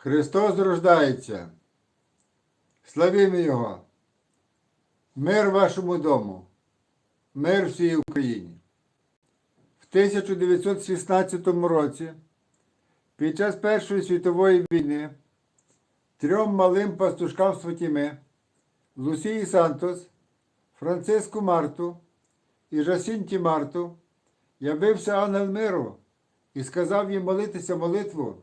Христос рождається. Славімо Його. Мир вашому дому. Мир всій Україні. В 1916 році, під час Першої світової війни, трьом малим пастушкам з Лусії Сантос, Франциску Марту і Жасінті Марту, явився ангел миру і сказав їм молитися молитву,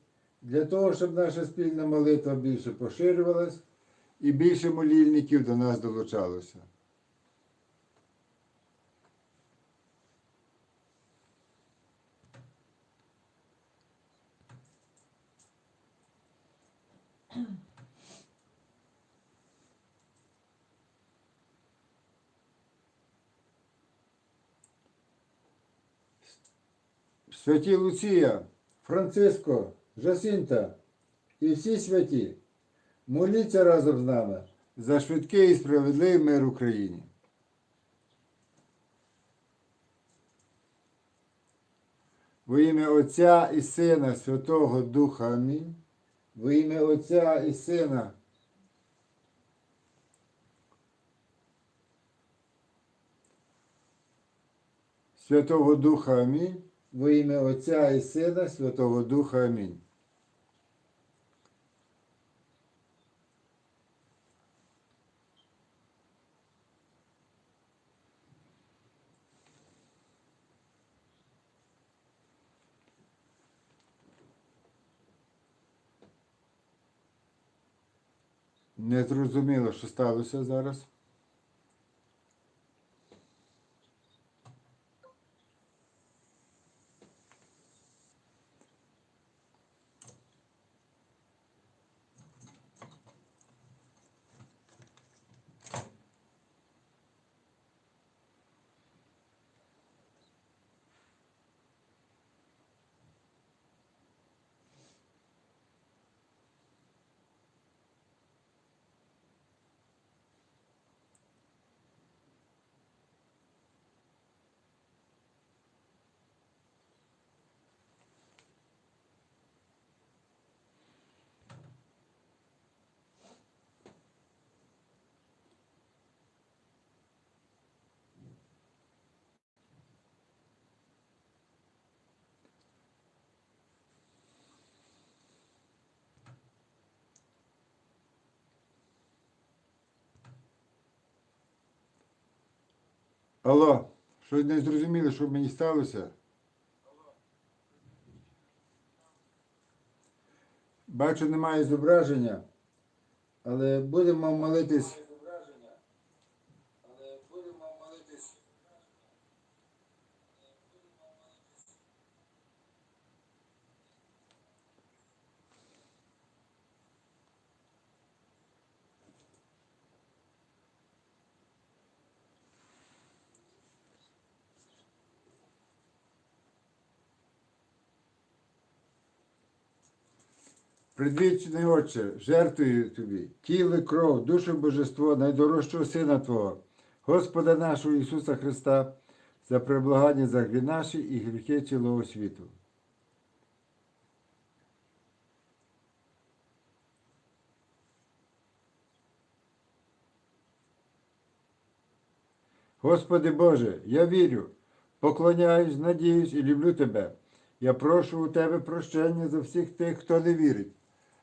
для того, щоб наша спільна молитва більше поширювалась і більше молільників до нас долучалося. Святі Луція, Франциско, Жасінта і всі святі, моліться разом з нами за швидкий і справедливий мир Україні. Во ім'я Отця і Сина Святого Духа Амінь. Во ім'я Отця і Сина. Святого Духа Амінь. Во ім'я Отця і Сина Святого Духа Амінь. Не зрозуміло, що сталося зараз. Алло, щось не зрозуміло, що мені сталося? Бачу, немає зображення, але будемо молитись. Предвічний Отче, жертвую тобі, тіло, кров, душу божество, найдорожчого Сина Твого, Господа нашого Ісуса Христа, за преблагання за грі наші і гріхи цілого світу. Господи Боже, я вірю, поклоняюсь, надіюсь і люблю Тебе. Я прошу у Тебе прощення за всіх тих, хто не вірить,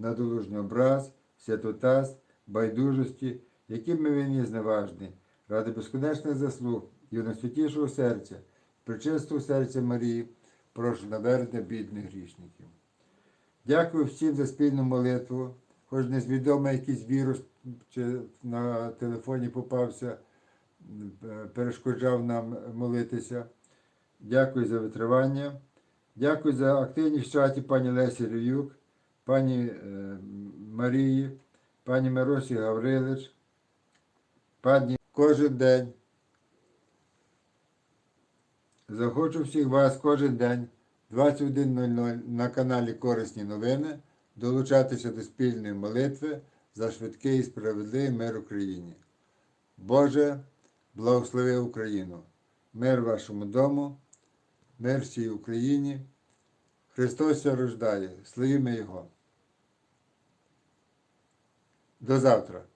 надолужний образ, святотаз, байдужості, якими він є зневажний, ради безконечних заслуг і найсвятішого серця, причистого серця Марії, прошу навернення бідних грішників. Дякую всім за спільну молитву. Хоч незвідомо якийсь вірус чи на телефоні попався, е, перешкоджав нам молитися. Дякую за витривання. Дякую за активність в чаті пані Лесі Рююк, пані е, Марії, пані Миросі Гаврилич, пані кожен день. Захочу всіх вас кожен день 21.00 на каналі Корисні новини долучатися до спільної молитви за швидкий і справедливий мир Україні. Боже, благослови Україну, мир вашому дому, мир всій Україні. Христос рождає, славімо Його. До завтра.